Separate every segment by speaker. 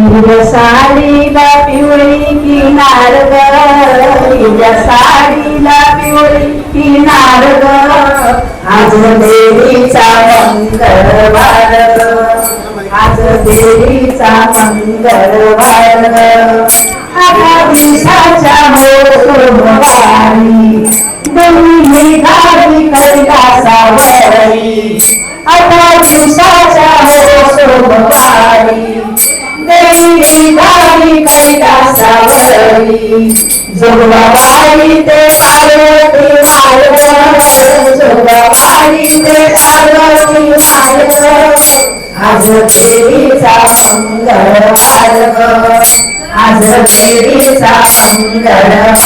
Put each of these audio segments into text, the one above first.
Speaker 1: हिरव्या साडीला पिवळी किनार ग. तुझ्या साडीला पिवळी किनार ग. आज देवीचा मंगळवार ग. आज देवीचा मंगळवार ग. आठा दिवसाच्या हो सोमवारी देवी आता कैलासावरी आठा दिवसाच्या हो सोमवारी देवी गाडी कैलासावरी ते पार्वती मार्ग जोगवाडी ते पार्वती मार्ग आज देवीचा मंगळवार ग आज देवीचा मंगळवार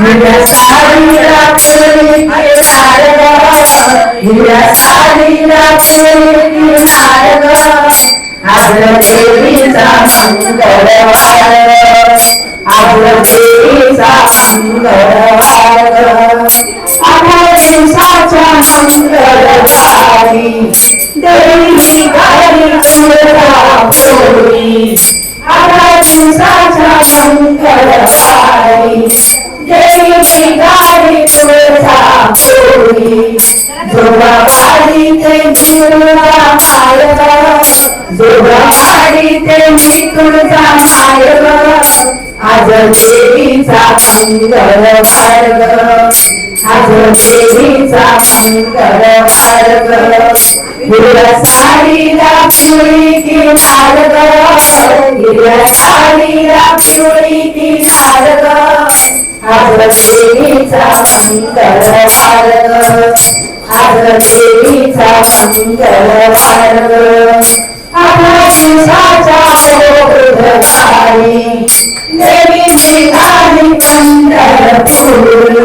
Speaker 1: हिरा हिरव्या साडीला पिवळी किनार ग हिरव्या साडीला पिवळी किनार ग आज देवीचा मंगळवार आज देवीचा मंगळवार अठरा दिवसाच्या मंगळवारी देवी गाडी तुळजापुरी अठरा दिवसाच्या मंगळवारी देवी गाडी तुळजापुरी जोगावाडी ते तुळजा मायग ते मी आज देवीचा मंगळवार मार्ग. आज देवीचा मंगळवार मार्ग. हिरव्या साडीला पिवळी किनार ग हिरव्या साडीला पिवळी किनार आज देवीचा आज देवीचा देवीची गाडी पंढरपुरी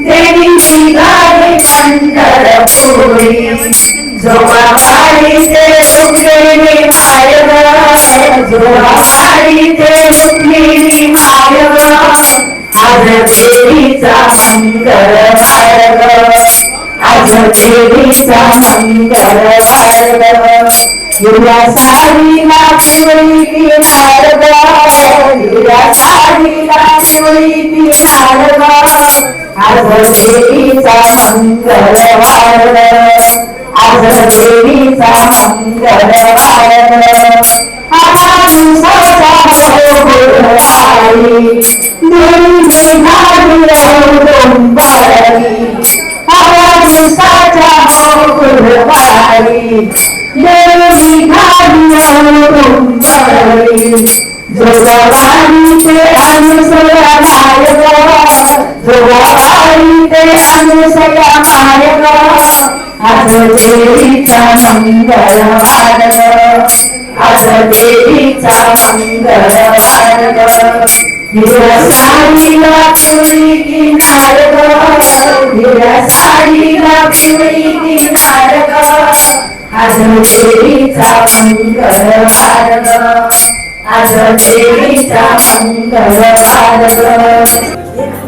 Speaker 1: देवीची पंढरपुरी ते रुक्मिणी मायग ते रुक्मिणी मायग आज देवीचा मंगळवार मार्ग आज देवीचा मंगळवार ग हिरव्या साडीला पिवळी किनार ग हिरव्या साडीला आज देवीचा मंगळवार आज देवीचा मंगळवार ग दिवसाचा देवी दिवसाच्या गुरुवारी देवी गाडी रंगोंबारी जोगावाडी अनुसया मायग जोगावाडी अनुसया मायग आज देवीचा मंगळवार ग आज देवीचा मंगळवार ग हिरव्या हिरव्या साडीला पिवळी किनार आज देवीचा मंगळवार ग आज देवीचा मंगळवार ग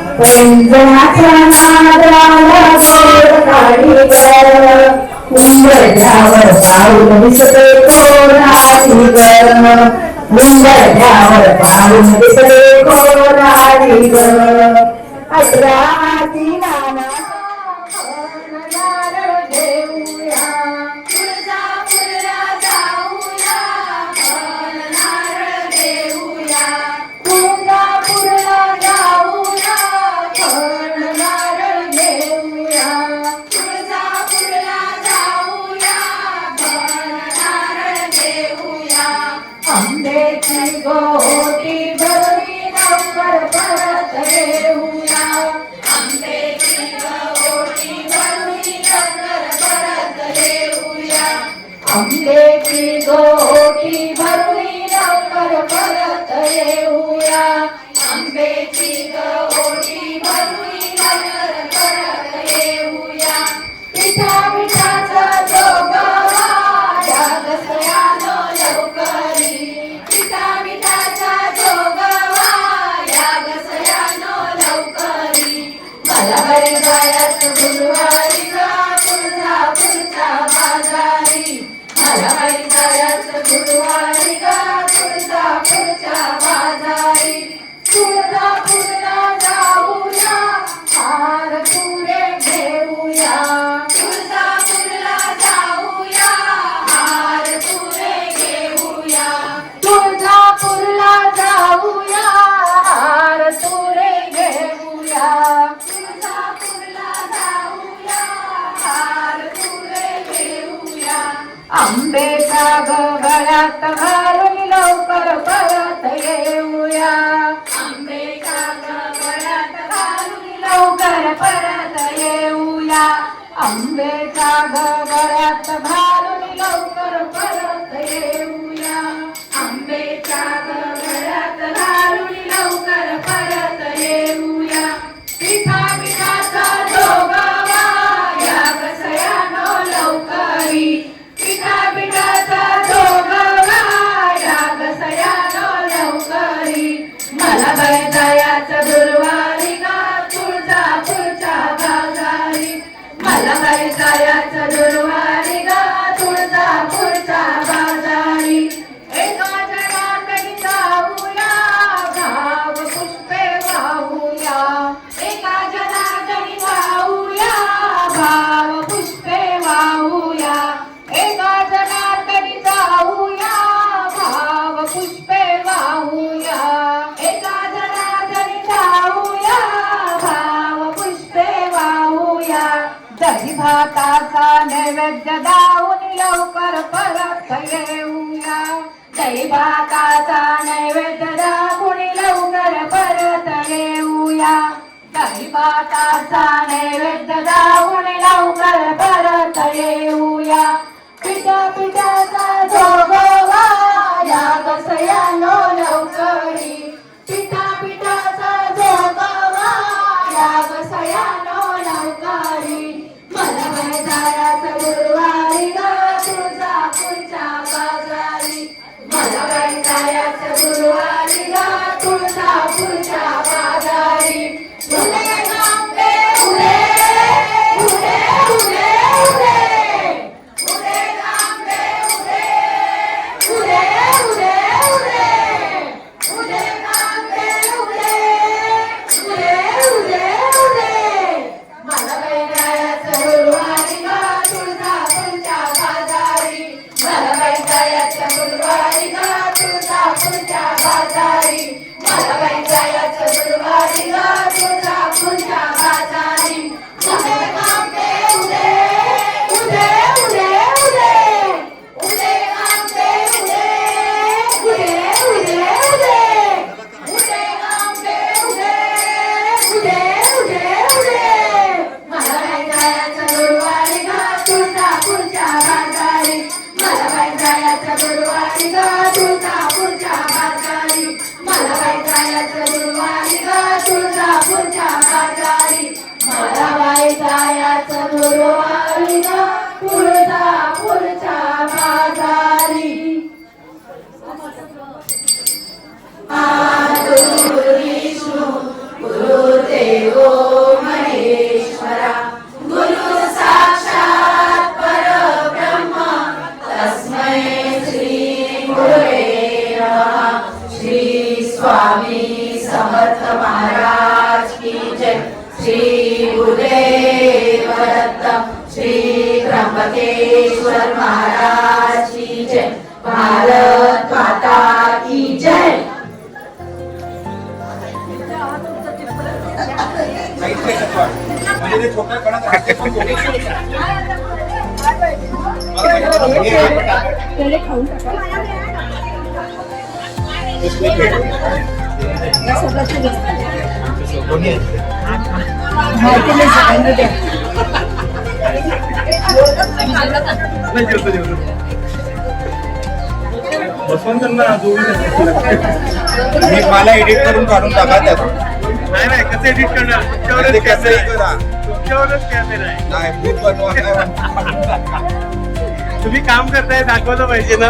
Speaker 1: पैंजनाच्या नादाला गोड काढी उंबरठ्यावर पाऊल दिसते कोणाली उंबरठ्यावर पाऊल दिसते कोणाली अठरा
Speaker 2: आंब्याची गोटी भरली लवकर परत येऊया
Speaker 3: आंब्याची गोटी भरली लवकर परत येऊया
Speaker 2: आंब्याची गोटी भरली लवकर परत येऊया
Speaker 3: आंब्याची गोटी भरली लवकर परत येऊया
Speaker 2: पिठा guys.
Speaker 3: आंबेचा गळ्यात घालून
Speaker 2: लवकर परत येऊया.
Speaker 3: आंबेचा गळ्यात घालून लवकर परत येऊया. आंबेचा गळ्यात या
Speaker 2: दही भाताचा नैवेद्य दाऊन लवकर परत येऊया. दही भाताचा नैवेद्य दाखवून लवकर परत येऊया. दही भाताचा नैवेद्य दाऊन लवकर परत येऊया. पिठा पिठाचा जोगवा या कसया नो लवकर
Speaker 4: म्हणजे
Speaker 5: मला एडिट करून काढून टाका त्यातून.
Speaker 6: नाही नाही कसं एडिट करणार?
Speaker 5: ते
Speaker 6: तुमच्यावरच
Speaker 5: कसंही
Speaker 6: कॅमेरा आहे.
Speaker 5: करा.
Speaker 6: तुमच्यावरच कॅमेरा आहे.
Speaker 5: नाही बनवा?
Speaker 6: तुम्ही काम करताय दाखवलं पाहिजे ना.